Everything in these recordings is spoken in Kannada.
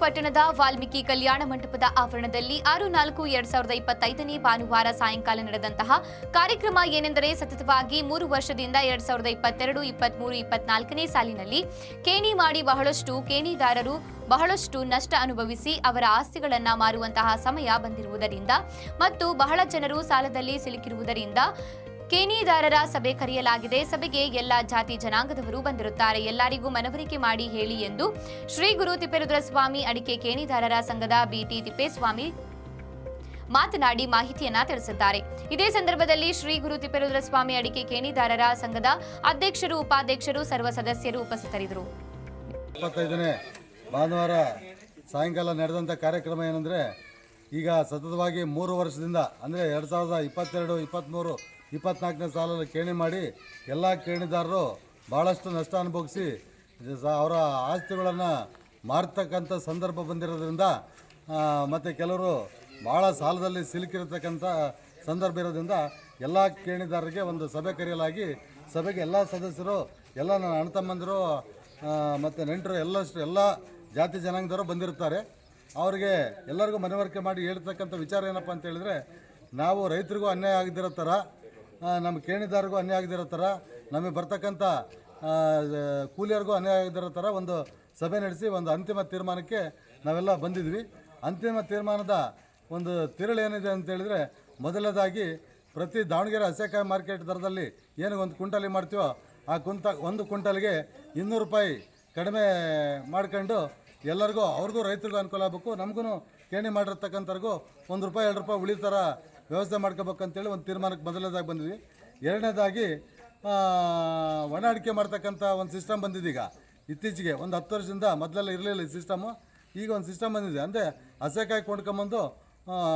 ಪಟ್ಟಣದ ವಾಲ್ಮೀಕಿ ಕಲ್ಯಾಣ ಮಂಟಪದ ಆವರಣದಲ್ಲಿ ಆರು ನಾಲ್ಕು ಎರಡ್ ಸಾವಿರದ ಇಪ್ಪತ್ತೈದನೇ ಭಾನುವಾರ ಸಾಯಂಕಾಲ ನಡೆದಂತಹ ಕಾರ್ಯಕ್ರಮ ಏನೆಂದರೆ ಸತತವಾಗಿ ಮೂರು ವರ್ಷದಿಂದ ಎರಡ್ ಸಾವಿರದ ಇಪ್ಪತ್ತೆರಡು ಇಪ್ಪತ್ಮೂರು ಇಪ್ಪತ್ನಾಲ್ಕನೇ ಸಾಲಿನಲ್ಲಿ ಕೇಣಿ ಮಾಡಿ ಬಹಳಷ್ಟು ಕೇಣಿದಾರರು ಬಹಳಷ್ಟು ನಷ್ಟ ಅನುಭವಿಸಿ ಅವರ ಆಸ್ತಿಗಳನ್ನು ಮಾರುವಂತಹ ಸಮಯ ಬಂದಿರುವುದರಿಂದ ಮತ್ತು ಬಹಳ ಜನರು ಸಾಲದಲ್ಲಿ ಸಿಲುಕಿರುವುದರಿಂದ ಕೇಣಿದಾರರ ಸಭೆ ಕರೆಯಲಾಗಿದೆ. ಸಭೆಗೆ ಎಲ್ಲ ಜಾತಿ ಜನಾಂಗದವರು ಬಂದಿರುತ್ತಾರೆ. ಎಲ್ಲರಿಗೂ ಮನವರಿಕೆ ಮಾಡಿ ಹೇಳಿ ಎಂದು ಶ್ರೀ ಗುರು ತಿಪ್ಪೇರುದ್ರ ಸ್ವಾಮಿ ಅಡಿಕೆ ಕೇಣಿದಾರರ ಸಂಘದ ಬಿಟಿ ತಿಪ್ಪೇಸ್ವಾಮಿ ಮಾತನಾಡಿ ಮಾಹಿತಿಯನ್ನ ತಿಳಿಸಿದ್ದಾರೆ. ಇದೇ ಸಂದರ್ಭದಲ್ಲಿ ಶ್ರೀ ಗುರು ತಿಪ್ಪೇರುದ್ರ ಸ್ವಾಮಿ ಅಡಿಕೆ ಕೇಣಿದಾರರ ಸಂಘದ ಅಧ್ಯಕ್ಷರು, ಉಪಾಧ್ಯಕ್ಷರು, ಸರ್ವ ಸದಸ್ಯರು ಉಪಸ್ಥಿತರಿದ್ದರು. ಭಾನುವಾರ ಸಾಯಂಕಾಲ ನಡೆದಂಥ ಕಾರ್ಯಕ್ರಮ ಏನಂದರೆ ಈಗ ಸತತವಾಗಿ ಮೂರು ವರ್ಷದಿಂದ, ಅಂದರೆ ಎರಡು ಸಾವಿರದ ಇಪ್ಪತ್ತೆರಡು ಇಪ್ಪತ್ತ್ಮೂರು ಇಪ್ಪತ್ನಾಲ್ಕನೇ ಸಾಲಲ್ಲಿ ಕೇಣಿ ಮಾಡಿ ಎಲ್ಲ ಕೇಣಿದಾರರು ಭಾಳಷ್ಟು ನಷ್ಟ ಅನುಭವಿಸಿ ಅವರ ಆಸ್ತಿಗಳನ್ನು ಮಾರ್ತಕ್ಕಂಥ ಸಂದರ್ಭ ಬಂದಿರೋದ್ರಿಂದ ಮತ್ತು ಕೆಲವರು ಭಾಳ ಸಾಲದಲ್ಲಿ ಸಿಲುಕಿರತಕ್ಕಂಥ ಸಂದರ್ಭ ಇರೋದ್ರಿಂದ ಎಲ್ಲ ಕೇಣಿದಾರರಿಗೆ ಒಂದು ಸಭೆ ಕರೆಯಲಾಗಿ, ಸಭೆಗೆ ಎಲ್ಲ ಸದಸ್ಯರು, ಎಲ್ಲ ನನ್ನ ಅಣ್ಣ ತಮ್ಮಂದಿರು ಮತ್ತು ನೆಂಟರು, ಎಲ್ಲಷ್ಟು, ಎಲ್ಲ ಜಾತಿ ಜನಾಂಗದವರು ಬಂದಿರ್ತಾರೆ ಅವರಿಗೆ ಎಲ್ಲರಿಗೂ ಮನವರಿಕೆ ಮಾಡಿ ಹೇಳ್ತಕ್ಕಂಥ ವಿಚಾರ ಏನಪ್ಪ ಅಂತ ಹೇಳಿದ್ರೆ, ನಾವು ರೈತರಿಗೂ ಅನ್ಯಾಯ ಆಗದಿರೋ ಥರ ನಮ್ಮ ಕೇಣಿದಾರಿಗೂ ಅನ್ಯಾಯ ಆಗದಿರೋ ಥರ ನಮಗೆ ಬರ್ತಕ್ಕಂಥ ಕೂಲಿಯರಿಗೂ ಅನ್ಯಾಯ ಆಗದಿರೋ ಥರ ಒಂದು ಸಭೆ ನಡೆಸಿ ಒಂದು ಅಂತಿಮ ತೀರ್ಮಾನಕ್ಕೆ ನಾವೆಲ್ಲ ಬಂದಿದ್ವಿ. ಅಂತಿಮ ತೀರ್ಮಾನದ ಒಂದು ತಿರುಳು ಏನಿದೆ ಅಂತೇಳಿದರೆ ಮೊದಲನೇದಾಗಿ ಪ್ರತಿ ದಾವಣಗೆರೆ ಹಸೆಕಾಯಿ ಮಾರ್ಕೆಟ್ ದರದಲ್ಲಿ ಏನು ಒಂದು ಕುಂಟಲಿ ಮಾಡ್ತೀವೋ, ಆ ಕುಂಟ, ಒಂದು ಕುಂಟಲ್ಗೆ ಇನ್ನೂರು ರೂಪಾಯಿ ಕಡಿಮೆ ಮಾಡ್ಕೊಂಡು ಎಲ್ಲರಿಗೂ, ಅವ್ರಿಗೂ ರೈತರಿಗೂ ಅನುಕೂಲ ಆಗಬೇಕು. ನಮಗೂ ಕೇಣಿ ಮಾಡಿರ್ತಕ್ಕಂಥವ್ರಿಗೂ ಒಂದು ರೂಪಾಯಿ, ಎರಡು ರೂಪಾಯಿ ಉಳಿ ಥರ ವ್ಯವಸ್ಥೆ ಮಾಡ್ಕೋಬೇಕಂತೇಳಿ ಒಂದು ತೀರ್ಮಾನಕ್ಕೆ ಮೊದಲನೇದಾಗಿ ಬಂದ್ವಿ ಎರಡನೇದಾಗಿ ಒಣ ಅಡಿಕೆ ಮಾಡ್ತಕ್ಕಂಥ ಒಂದು ಸಿಸ್ಟಮ್ ಬಂದಿದೆ ಇತ್ತೀಚೆಗೆ ಒಂದು ಹತ್ತು ವರ್ಷದಿಂದ ಮೊದಲೆಲ್ಲ ಇರಲಿಲ್ಲ ಈ ಸಿಸ್ಟಮು ಈಗ ಒಂದು ಸಿಸ್ಟಮ್ ಬಂದಿದೆ. ಅಂದರೆ ಹಸೆಕಾಯಿ ಕೊಂಡ್ಕೊಂಬಂದು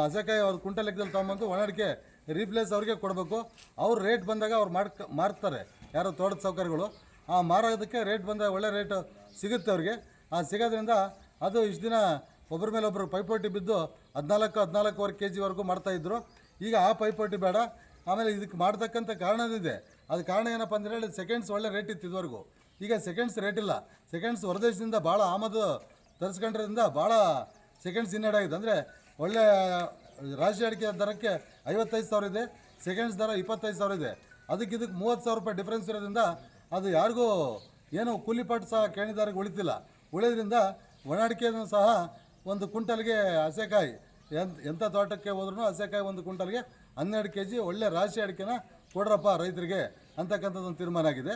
ಹಸೆಕಾಯಿ ಅವ್ರ ಕುಂಟಲ್ ಲೆಕ್ಕದಲ್ಲಿ ತೊಗೊಂಬಂದು ಒಣ ಅಡಿಕೆ ರೀಪ್ಲೇಸ್ ಅವ್ರಿಗೆ ಕೊಡಬೇಕು. ಅವ್ರ ರೇಟ್ ಬಂದಾಗ ಅವ್ರು ಮಾಡ್ಕ, ಮಾರ್ತಾರೆ ಯಾರೋ ತೋಟದ ಸೌಕರ್ಯಗಳು. ಆ, ಮಾರೋದಕ್ಕೆ ರೇಟ್ ಬಂದಾಗ ಒಳ್ಳೆ ರೇಟ್ ಸಿಗುತ್ತೆ ಅವ್ರಿಗೆ. ಆ ಸಿಗೋದ್ರಿಂದ ಅದು ಇಷ್ಟು ದಿನ ಒಬ್ಬರ ಮೇಲೆ ಒಬ್ಬರು ಪೈಪೋಟಿ ಬಿದ್ದು ಹದಿನಾಲ್ಕು, ಹದಿನಾಲ್ಕುವರೆ ಕೆ ಜಿವರೆಗೂ ಮಾಡ್ತಾಯಿದ್ರು ಈಗ ಆ ಪೈಪೋಟಿ ಬೇಡ. ಆಮೇಲೆ ಇದಕ್ಕೆ ಮಾಡ್ತಕ್ಕಂಥ ಕಾರಣದಿದೆ. ಅದು ಕಾರಣ ಏನಪ್ಪ ಅಂದರೆ ಹೇಳಿ ಸೆಕೆಂಡ್ಸ್ ಒಳ್ಳೆ ರೇಟ್ ಇತ್ತು ಇದುವರೆಗೂ. ಈಗ ಸೆಕೆಂಡ್ಸ್ ರೇಟ್ ಇಲ್ಲ. ಸೆಕೆಂಡ್ಸ್ ಹೊರದೇಶದಿಂದ ಭಾಳ ಆಮದು ತರಿಸ್ಕೊಂಡ್ರಿಂದ ಭಾಳ ಸೆಕೆಂಡ್ಸ್ ಇನ್ನೆಡ್ ಆಗಿದೆ. ಅಂದರೆ ಒಳ್ಳೆ ರಾಶಿ ಅಡಿಕೆ ದರಕ್ಕೆ ಐವತ್ತೈದು ಸಾವಿರ ಇದೆ. ಸೆಕೆಂಡ್ಸ್ ದರ ಇಪ್ಪತ್ತೈದು ಸಾವಿರ ಇದೆ. ಅದಕ್ಕೆ ಇದಕ್ಕೆ ಮೂವತ್ತು ಸಾವಿರ ರೂಪಾಯಿ ಡಿಫ್ರೆನ್ಸ್ ಇರೋದ್ರಿಂದ ಅದು ಯಾರಿಗೂ ಏನು ಕೂಲಿಪಾಟ್ ಸಹ ಕೇಣಿದಾರಿಗೆ ಉಳಿತಿಲ್ಲ. ಉಳಿಯೋದ್ರಿಂದ ಒಣ ಅಡಿಕೆನೂ ಸಹ ಒಂದು ಕುಂಟಲ್ಗೆ ಹಸೆಕಾಯಿ ಎಂತ ಎಂಥ ತೋಟಕ್ಕೆ ಹೋದ್ರೂ ಹಸೆಕಾಯಿ ಒಂದು ಕುಂಟಲ್ಗೆ ಹನ್ನೆರಡು ಕೆ ಜಿ ಒಳ್ಳೆ ರಾಶಿ ಅಡಿಕೆನ ಕೊಡ್ರಪ್ಪ ರೈತರಿಗೆ ಅಂತಕ್ಕಂಥದ್ದು ಒಂದು ತೀರ್ಮಾನ ಆಗಿದೆ.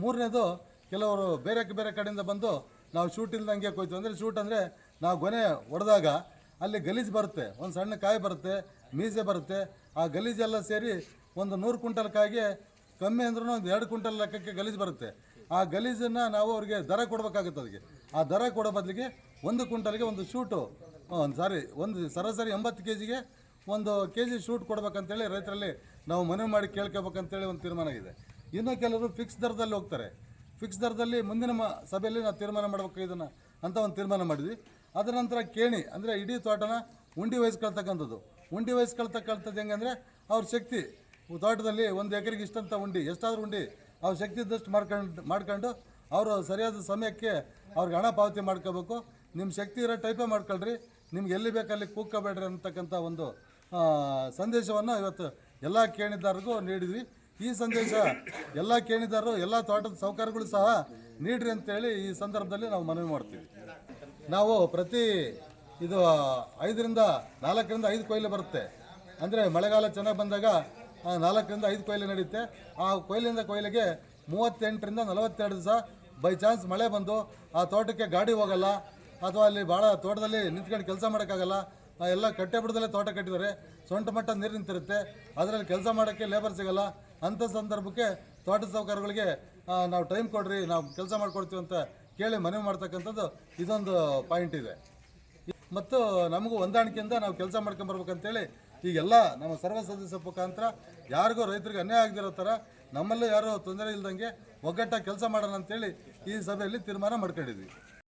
ಮೂರನೇದು ಕೆಲವರು ಬೇರೆ ಬೇರೆ ಕಡೆಯಿಂದ ಬಂದು ನಾವು ಶೂಟ್ ಇಲ್ದಂಗೆ ಕೊಯ್ತು. ಅಂದರೆ ಶೂಟ್ ಅಂದರೆ ನಾವು ಗೊನೆ ಹೊಡೆದಾಗ ಅಲ್ಲಿ ಗಲೀಜು ಬರುತ್ತೆ, ಒಂದು ಸಣ್ಣ ಕಾಯಿ ಬರುತ್ತೆ, ಮೀಸೆ ಬರುತ್ತೆ. ಆ ಗಲೀಜೆಲ್ಲ ಸೇರಿ ಒಂದು ನೂರು ಕ್ವಿಂಟಲ್ ಕಾಯಿಗೆ ಕಮ್ಮಿ ಅಂದ್ರೂ ಒಂದು ಎರಡು ಕ್ವಿಂಟಲ್ ಲೆಕ್ಕಕ್ಕೆ ಗಲೀಜು ಬರುತ್ತೆ. ಆ ಗಲೀಜನ್ನು ನಾವು ಅವ್ರಿಗೆ ದರ ಕೊಡಬೇಕಾಗುತ್ತೆ ಅದಕ್ಕೆ. ಆ ದರ ಕೊಡೋ ಬದಲಿಗೆ ಒಂದು ಕ್ವಿಂಟಲ್ಗೆ ಒಂದು ಶೂಟು ಒಂದು ಸಾರಿ, ಒಂದು ಸರಾಸರಿ ಎಂಬತ್ತು ಕೆ ಜಿಗೆ ಒಂದು ಕೆ ಜಿ ಶೂಟ್ ಕೊಡ್ಬೇಕಂತೇಳಿ ರೈತರಲ್ಲಿ ನಾವು ಮನವಿ ಮಾಡಿ ಕೇಳ್ಕೋಬೇಕಂತೇಳಿ ಒಂದು ತೀರ್ಮಾನ ಇದೆ ಇನ್ನು ಕೆಲವರು ಫಿಕ್ಸ್ ದರದಲ್ಲಿ ಹೋಗ್ತಾರೆ. ಫಿಕ್ಸ್ ದರದಲ್ಲಿ ಮುಂದಿನ ಮ, ಸಭೆಯಲ್ಲಿ ನಾವು ತೀರ್ಮಾನ ಮಾಡಬೇಕು ಇದನ್ನು ಅಂತ ಒಂದು ತೀರ್ಮಾನ ಮಾಡಿದ್ವಿ. ಅದರ ನಂತರ ಕೇಣಿ, ಅಂದರೆ ಇಡೀ ತೋಟನ ಉಂಡಿ ವಹಿಸ್ಕೊಳ್ತಕ್ಕಂಥದ್ದು. ಉಂಡಿ ವಹಿಸ್ಕೊಳ್ತಕ್ಕಂಥದ್ದು ಹೆಂಗಂದರೆ ಅವ್ರ ಶಕ್ತಿ, ತೋಟದಲ್ಲಿ ಒಂದು ಎಕರೆಗೆ ಇಷ್ಟಂತ ಉಂಡಿ, ಎಷ್ಟಾದರೂ ಉಂಡಿ ಅವ್ರ ಶಕ್ತಿ ಇದ್ದಷ್ಟು ಮಾಡ್ಕೊಂಡು ಮಾಡ್ಕೊಂಡು ಅವರು ಸರಿಯಾದ ಸಮಯಕ್ಕೆ ಅವ್ರಿಗೆ ಹಣ ಪಾವತಿ ಮಾಡ್ಕೋಬೇಕು. ನಿಮ್ಮ ಶಕ್ತಿ ಇರೋ ಟೈಪೇ ಮಾಡ್ಕೊಳ್ರಿ. ನಿಮ್ಗೆ ಎಲ್ಲಿ ಬೇಕಲ್ಲಿ ಕೂಗ್ಕೋಬೇಡ್ರಿ ಅಂತಕ್ಕಂಥ ಒಂದು ಸಂದೇಶವನ್ನು ಇವತ್ತು ಎಲ್ಲ ಕೇಣಿದಾರರಿಗೂ ನೀಡಿದ್ವಿ. ಈ ಸಂದೇಶ ಎಲ್ಲ ಕೇಣಿದಾರರು, ಎಲ್ಲ ತೋಟದ ಸೌಕರ್ಯಗಳು ಸಹ ನೀಡ್ರಿ ಅಂತೇಳಿ ಈ ಸಂದರ್ಭದಲ್ಲಿ ನಾವು ಮನವಿ ಮಾಡ್ತೀವಿ. ನಾವು ಪ್ರತಿ ಇದು ಐದರಿಂದ ನಾಲ್ಕರಿಂದ ಐದು ಕೊಯ್ಲು ಬರುತ್ತೆ. ಅಂದರೆ ಮಳೆಗಾಲ ಚೆನ್ನಾಗಿ ಬಂದಾಗ ನಾಲ್ಕರಿಂದ ಐದು ಕೊಯ್ಲು ನಡೆಯುತ್ತೆ ಆ ಕೊಯ್ಲಿಂದ ಕೊಯ್ಲಿಗೆ ಮೂವತ್ತೆಂಟರಿಂದ ನಲವತ್ತೆರಡು ದಿವಸ ಬೈ ಚಾನ್ಸ್ ಮಳೆ ಬಂದು ಆ ತೋಟಕ್ಕೆ ಗಾಡಿ ಹೋಗಲ್ಲ. ಅಥವಾ ಅಲ್ಲಿ ಭಾಳ ತೋಟದಲ್ಲಿ ನಿಂತ್ಕೊಂಡು ಕೆಲಸ ಮಾಡೋಕ್ಕಾಗಲ್ಲ. ಎಲ್ಲ ಕಟ್ಟೆ ಬಿಡದಲ್ಲೇ ತೋಟ ಕಟ್ಟಿದ್ದಾರೆ. ಸೊಂಟ ಮಟ್ಟ ನೀರು ನಿಂತಿರುತ್ತೆ. ಅದರಲ್ಲಿ ಕೆಲಸ ಮಾಡೋಕ್ಕೆ ಲೇಬರ್ ಸಿಗಲ್ಲ. ಅಂಥ ಸಂದರ್ಭಕ್ಕೆ ತೋಟ ಸೌಕರ್ಯಗಳಿಗೆ ನಾವು ಟೈಮ್ ಕೊಡ್ರಿ, ನಾವು ಕೆಲಸ ಮಾಡಿಕೊಡ್ತೀವಿ ಅಂತ ಕೇಳಿ ಮನವಿ ಮಾಡ್ತಕ್ಕಂಥದ್ದು ಇದೊಂದು ಪಾಯಿಂಟ್ ಇದೆ. ಮತ್ತು ನಮಗೂ ಹೊಂದಾಣಿಕೆಯಿಂದ ನಾವು ಕೆಲಸ ಮಾಡ್ಕೊಂಬರ್ಬೇಕಂತೇಳಿ ಈಗೆಲ್ಲ ನಮ್ಮ ಸರ್ವ ಸದಸ್ಯ ಮುಖಾಂತರ ಯಾರಿಗೂ ರೈತರಿಗೆ ಅನ್ಯಾಯ ಆಗದಿರೋ ಥರ ನಮ್ಮಲ್ಲೂ ಯಾರೂ ತೊಂದರೆ ಇಲ್ದಂಗೆ ಒಗ್ಗಟ್ಟಾಗಿ ಕೆಲಸ ಮಾಡೋಣ ಅಂತೇಳಿ ಈ ಸಭೆಯಲ್ಲಿ ತೀರ್ಮಾನ ಮಾಡ್ಕೊಂಡಿದ್ವಿ.